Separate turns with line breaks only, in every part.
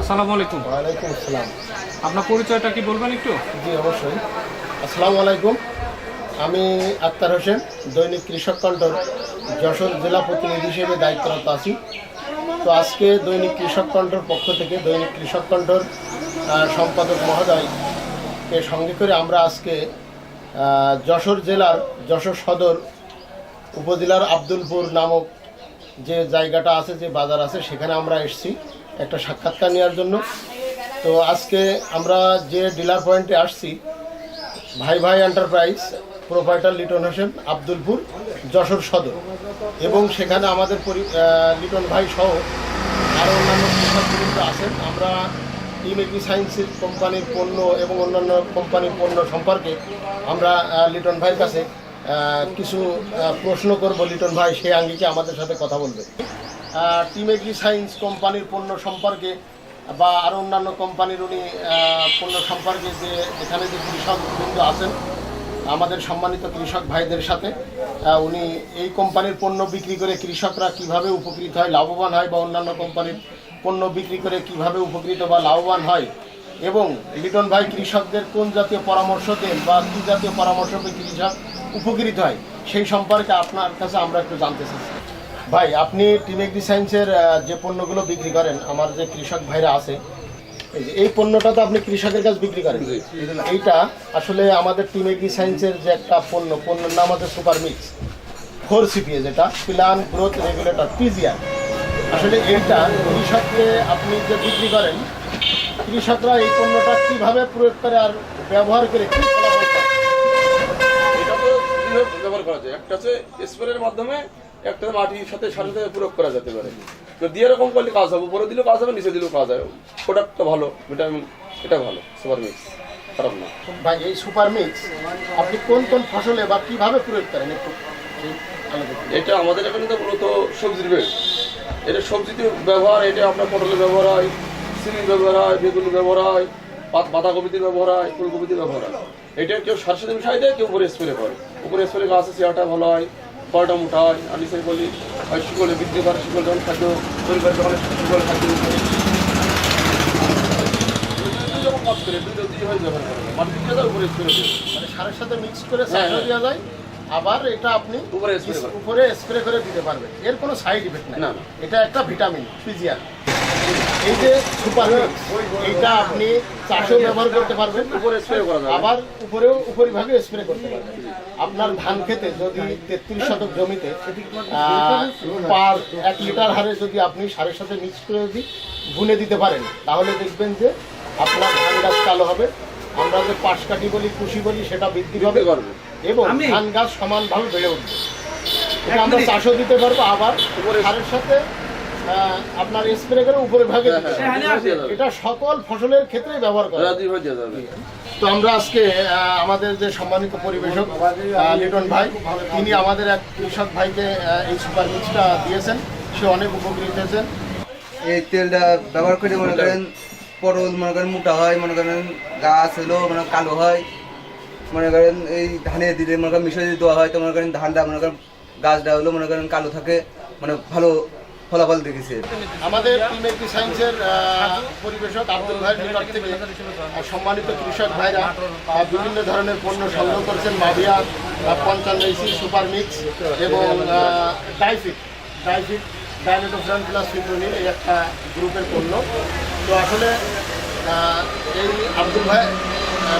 আসসালামু আলাইকুম।
ওয়ালাইকুম আসসালাম।
আপনার পরিচয়টা কি বলবেন একটু?
জি অবশ্যই। আসসালামু আলাইকুম। আমি আক্তার হোসেন দৈনিক কৃষক কণ্ঠর যশোর জেলা প্রতিনিধি হিসেবে দায়িত্বরত আছি। তো আজকে দৈনিক কৃষক কণ্ঠর পক্ষ থেকে দৈনিক কৃষক কণ্ঠর সম্পাদক মহোদয়কে সঙ্গে করে আমরা আজকে যশোর জেলার যশোর সদর উপজেলার আব্দুলপুর নামক যে জায়গাটা আছে যে বাজার আছে সেখানে আমরা এসেছি। একটা সাক্ষাৎকার নেওয়ার জন্য। তো আজকে আমরা যে ডিলার পয়েন্টে আসছি, ভাই ভাই এন্টারপ্রাইজ প্রোপাইটার লিটন হোসেন আব্দুলপুর, যশোর সদর। এবং সেখানে আমাদের লিটন ভাই সহ আরও অন্যান্য কৃষকবৃন্দ আছেন। আমরা টিম এগ্রি সায়েন্সের কোম্পানির পণ্য এবং অন্যান্য কোম্পানির পণ্য সম্পর্কে আমরা লিটন ভাইয়ের কাছে কিছু প্রশ্ন করব, লিটন ভাই, সেই আঙ্গিকে আমাদের সাথে কথা বলবে। টিম এগ্রি সায়েন্স কোম্পানির পণ্য সম্পর্কে বা আরও অন্যান্য কোম্পানির উনি পণ্য সম্পর্কে যে, এখানে যে কৃষক বৃন্দ আছেন, আমাদের সম্মানিত কৃষক ভাইদের সাথে উনি এই কোম্পানির পণ্য বিক্রি করে কৃষকরা কীভাবে উপকৃত হয়, লাভবান হয় বা অন্যান্য কোম্পানির পণ্য বিক্রি করে কীভাবে উপকৃত বা লাভবান হয় এবং লিটন ভাই, কৃষকদের কোন জাতীয় পরামর্শ দেন বা কী জাতীয় পরামর্শ কৃষক উপকৃত হয়। সেই সম্পর্কে আপনার কাছে আমরা একটু জানতে চাচ্ছি ভাই আপনি টিম এগ্রি সায়েন্সের যে পণ্যগুলো বিক্রি করেন আমার যে কৃষক ভাইরা আছে এই যে এই পণ্যটা তো আপনি কৃষকের কাছে বিক্রি করেন। এইটা আসলে আমাদের টিম এগ্রি সায়েন্সের যে একটা পণ্য পণ্যের নাম হচ্ছে সুপার মিক্স। ফোর সিপিএ যেটা প্লান গ্রোথ রেগুলেটর পিজিআর। আসলে এইটা কৃষককে আপনি যে বিক্রি করেন কৃষকরা এই পণ্যটা কীভাবে প্রয়োগ করে আর ব্যবহার করে কি ফলাফল পায়?
এটা তো দুইভাবে ব্যবহার করা যায়। একটা হচ্ছে স্প্রের মাধ্যমে একটা মাটির সাথে সাথে প্রয়োগ করা যেতে পারে। তো দিয়ে এরকম করলে কাজ হবে। উপরে দিলেও কাজ হবে নিচে দিলেও কাজ হবে। প্রোডাক্টটা ভালো ভিটামিন এটা ভালো সুপার মিক্স খারাপ না।
ভাই এই সুপার মিক্স আপনি কোন কোন ফসলে বা কীভাবে প্রয়োগ করেন একটু।
এটা আমাদের এখানে তো মূলত সবজির বেড এটা সবজিতে ব্যবহার এটা আপনার পটলের ব্যবহার হয় সিমের ব্যবহার হয় বেগুনি ব্যবহার হয়। বাঁধাকপিতে ব্যবহার হয় ফুলকপিতে ব্যবহার হয়। এটা কেউ সার সাথে মিশাই দেয় কেউ উপরে স্প্রে করে। উপরে স্প্রে গাছ আছে চেয়ারটা ভালো হয় ফলটা মোটা হয় আর নিচে বলি শিকলে বৃদ্ধি করে শিকল যখন খাদ্য পরিবার যখন শিকল খাদ্য যখন কাজ করে দুটো দুইভাবে ব্যবহার করে মাটির উপরে স্প্রে করে।
মানে সারের সাথে মিক্স করে সার। দেওয়া যায় আবার এটা আপনি
উপরে
স্প্রে করে। দিতে পারবেন। এর কোনো সাইড ইফেক্ট নাই। এটা একটা ভিটামিন পিজিআর এই যে সুপার এটা আপনি চাষেও ব্যবহার করতে পারবেন।
উপরে স্প্রে করা যাবে।
আবার উপরেও উপরিভাগে স্প্রে করতে পারবেন। আপনার ধান খেতে যদি তেত্রিশ শতক জমিতে পার এক লিটার হারে যদি আপনি সারের সাথে মিক্স করে যদি বুনে দিতে পারেন তাহলে দেখবেন যে আপনার ধান গাছ কালো হবে। আমরা যে পাশ কাঠি বলি কুশি বলি সেটা বৃদ্ধি
বৃদ্ধি করবে।
এবং ধান গাছ সমানভাবে বেড়ে উঠবে এটা আমরা চাষও দিতে পারব আবার
উপরে-
সারের সাথে আপনার স্প্রে করে উপরে ভাগে
হ্যাঁ, হ্যাঁ। হ্যাঁ।
এটা সকল ফসলের ক্ষেত্রেই ব্যবহার করা। তো আমরা আজকে আমাদের যে সম্মানিত পরিবেশক লিটন ভাই তিনি আমাদের এক কৃষক ভাইকে এই সুপার মিক্সটা দিয়েছেন সে অনেক উপকৃত হয়েছেন
এই তেলটা ব্যবহার করে মনে করেন পটল মনে করেন মোটা হয় মনে করেন গাছ হলো মানে কালো হয় মনে করেন এই ধানে দিলে মনে করেন মিশিয়ে দেওয়া হয়, তো মনে করেন ধানটা, মনে করেন গাছটা হলো, মনে করেন কালো থাকে মানে ভালো ফলাফল দেখেছে।
আমাদের টিম সায়েন্সের পরিবেশক আব্দুল ভাইয়ের নিকট থেকে সম্মানিত কৃষক ভাইরা বিভিন্ন ধরনের পণ্য সংগ্রহ করেছেন মাভিয়া পঞ্চান্ন ইসি সুপার মিক্স এবং ডাইফিট ডাইফিট ডাইমেটোফ্রান প্লাস ফিপ্রোনিল এই একটা গ্রুপের পণ্য। তো আসলে এই আব্দুল ভাই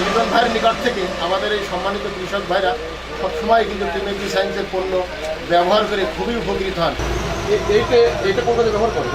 লিটন ভাইয়ের নিকট থেকে আমাদের এই সম্মানিত কৃষক ভাইরা সবসময় কিন্তু টিম সায়েন্সের পণ্য ব্যবহার করে খুবই উপকৃত হন।
এইটা এইটা কোনটা ব্যবহার করে